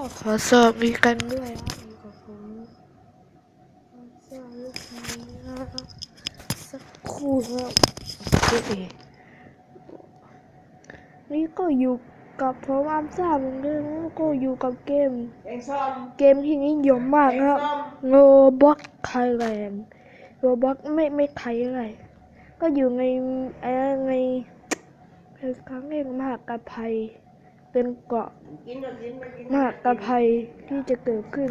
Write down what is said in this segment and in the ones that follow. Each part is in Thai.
ขอสอบมีกันด้วยนะมีกับผมสอบลูกนี้นะสักครู่ครับโอเคนี่ก็อยู่กับผมอัมซ่าเหมือนเดิมนะก็อยู่กับเกม เกมที่นิยมมากครับโรบ็อกไทยแลนด์โรบ็อกไม่ไม่ไทยอะไร ก็อยู่ในไอ้ในเป็นครั้งแรกมหากภัย เป็นเกาะกินหน่อยกินไปกินมหากภัยที่จะเกิดขึ้น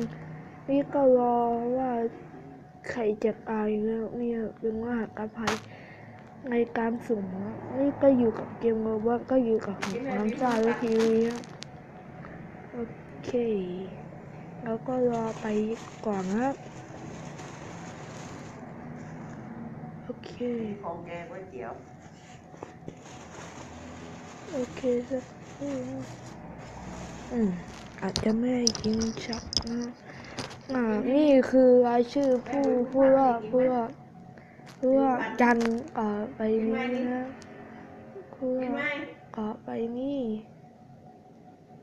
นี่ก็รอว่าใครจะตายแล้วเนี่ยเป็นมหากภัยในการสุ่มนะนี่ก็อยู่กับเกมโรบ็อกก็อยู่กับผมน้ำซ่าและทีวีครับโอเคแล้วก็รอไปก่อนนะครับโอเคของแกก๋วยเตี๋ยวโอเคสักครู่นะ อืมอาจจะไม่ได้ยินชัดนะอ่านี่คือรายชื่อผู้ผู้รอดผู้รอดผู้รอดจันทร์อ่าไปนี้นะผู้รกินอไหมดอ่าไปนี่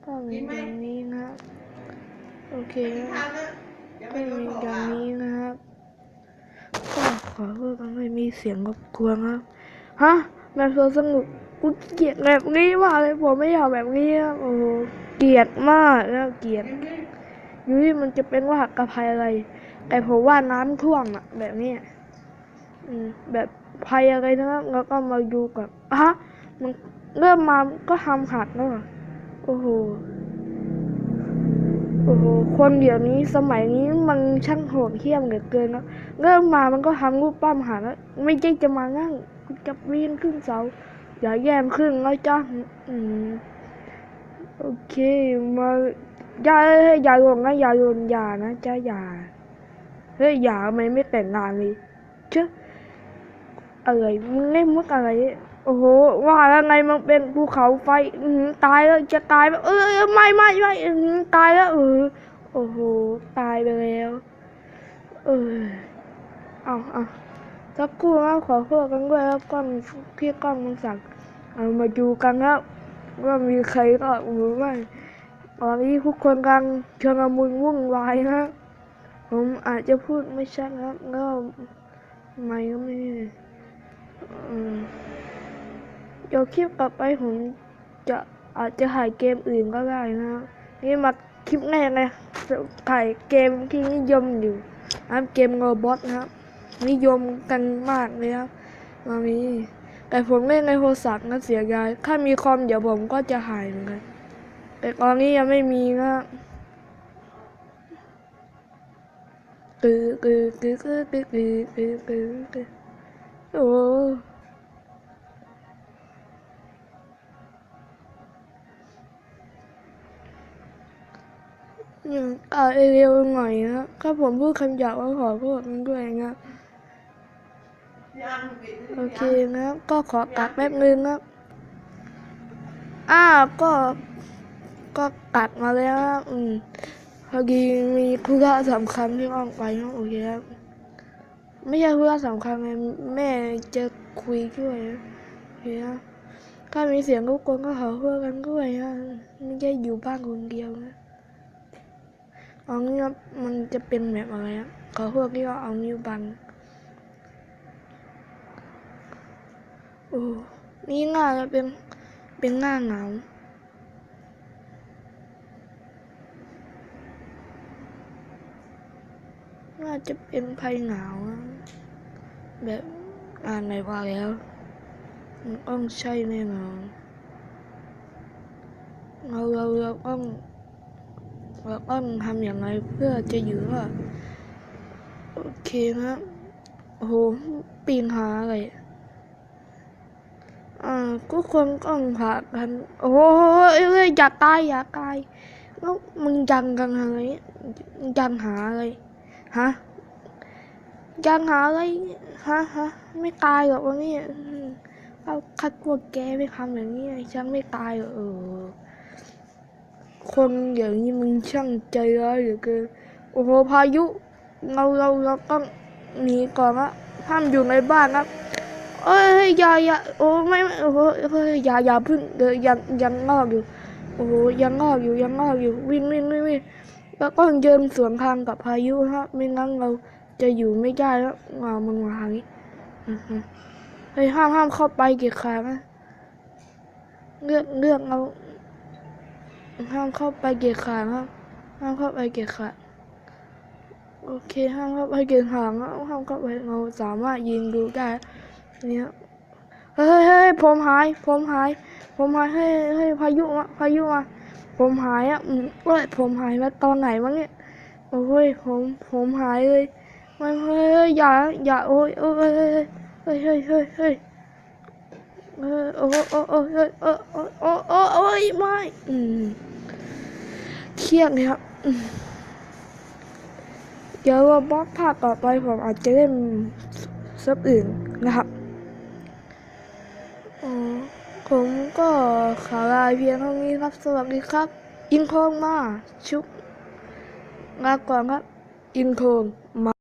ก็มีอย่างนี้นะโอเคนะก็มีอย่างนี้นะครับก็ขอโทษนะไม่มีเสียงรบกวนครับฮะแบบสวนสนุ กูเกลียดแบบนี้มากเลยผมไม่อยากแบบนี้ครับโอ้โหเกลียดมากแล้วเกลียดยูที่มันจะเป็นว่าหักกระภัยอะไร แต่ผมว่าน้ำท่วมอะแบบนี้อืมแบบภัยอะไรนะครับแล้วก็มาดูกับฮะมันเริ่มมาก็ทำหักแล้วอโอ้โหโอ้โหคนเดี๋ยวนี้สมัยนี้มันช่างโหดเหี้ยมเหลือเกินนะเริ่มมามันก็ทำรูปปั้มหาแล้วไม่ใช่จะมานั่งจะวีนขึ้นเสา อย่าแย่มขึ้นแล้วจ้าอืมโอเคมาอย่าเฮ้ยอย่าโยนนะอย่าโยนอย่านะจ้าอย่าเฮ้ยอย่าทำไมไม่แต่งงานเลยเชื่ออะไรมึงเล่นมุกอะไรโอ้โหว่าแล้วไงมันเป็นภูเขาไฟอือหือตายแล้วจะตายเออไม่ไม่ไม่ตายแล้วเออโอ้โหตายไปแล้ว เออเอาเอา สักครู่นะขอโทษกันด้วยครับกล้องที่กล้องมันสั่งเอามาดูกันครับว่ามีใครรอดหรือไม่ตอนนี้ทุกคนกำลังชนมุนวุ่นวายนะผมอาจจะพูดไม่ชัดครับแล้วไม่ก็ไม่เดี๋ยวคลิปต่อไปผมจะอาจจะถ่ายเกมอื่นก็ได้นะนี่มาคลิปแรกเลยถ่ายเกมที่นิยมอยู่นะครับเกมโรบอทนะครับ นิยมกันมากเลยครับมามีแต่ผมเล่นในโทรศัพท์นะเสียดายถ้ามีคอมเดี๋ยวผมก็จะหายเหมือนกันแต่ตอนนี้ยังไม่มีนะคือคือคือคือคือคือคือโอ้อย่าเอาเร็วหน่อยนะถ้าผมพูดคำหยาบก็ขอโทษด้วยนะ โอเคนะก็ขอกักแป๊บนึงครับ อ้าก็ ก็กัดมาแล้วครับอืมพอดีมีธุระสำคัญที่ต้องไปนะโอเคครับ ไม่ใช่ธุระสำคัญไงแม่จะคุยด้วยโอเคครับถ้ามีเสียงรบกวนก็ขอโทษกันด้วยนะไม่ใช่อยู่บ้านคนเดียวนะเอางี้ครับมันจะเป็นแบบอะไรครับขอพวกที่ว่าเอานิ้วบัง โอ้นี่หน้าจะเป็นเป็นหน้าหนาวน่าจะเป็นภัยหนาว แบบอ่านไหนว่าแล้วมันต้องใช่แน่นอนเราเราเราต้องเราต้องทำอย่างไรเพื่อจะอยู่รอดโอเคนะโอ้โหปีนหาอะไร อ่าก็คนก็หากัน โอ้โหเอ้ยอย่าตายอย่าตายแล้วมึงยังกันอะไรยังหาอะไรฮะยังหาอะไรฮะฮะไม่ตายหรอกวันนี้อืมเอาคัดพวกแกไปทำอย่างนี้ฉันไม่ตายหรอกเออคนอย่างนี้มึงช่างใจร้ายเหลือเกินโอ้โหพายุเราเราเราต้องหนีก่อนละห้ามอยู่ในบ้านครับ เอ้ยอย่าอย่าโอ้ไม่โอ้เฮ้ยอย่าอย่าพึ่งเดี๋ยวยังยังงอกอยู่ โอ้ยังงอกอยู่ยังงอกอยู่วิ่งวิ่งวิ่งวิ่งแล้วก็เดินสวนทางกับพายุฮะไม่งั้นเราจะอยู่ไม่ได้แล้วงามันมาอย่างนี้เฮ้ยห้ามห้ามเข้าไปเกียร์ขานะเลือกเลือกเอาห้ามเข้าไปเกียร์ขาครับห้ามเข้าไปเกียร์ขาโอเคห้ามเข้าไปเกียร์ขานะห้ามเข้าไปเราสามารถยิงดูได้ เนี่ยเฮ้ยเฮ้ยผมหาย ผมหาย ผมหายเฮ้ยเฮ้ยพายุมาพายุมาผมหายอะเอ้ยผมหายมาตอนไหนวะเนี่ยโอ้ยผมผมหายเลยม่เฮ้ยเฮ้ยอย่าอย่าโอ้ยโอ้ยเฮ้ยเฮ้ยเฮ้ยเฮ้ยเฮ้ยเฮ้ยโอ้โอ้โอ้เฮ้ยโอ้โอ้โอ้โอ้โอ้ยไม่อืมเครียดเลยครับเดี๋ยวว่าบล็อกภาคต่อไปผมอาจจะเล่นซับอื่นนะครับ ผมก็ขอลาเพียงเท่านี้ครับ สวัสดีครับ อินโคงมา ชุกลาก่อนครับ อินโคงมา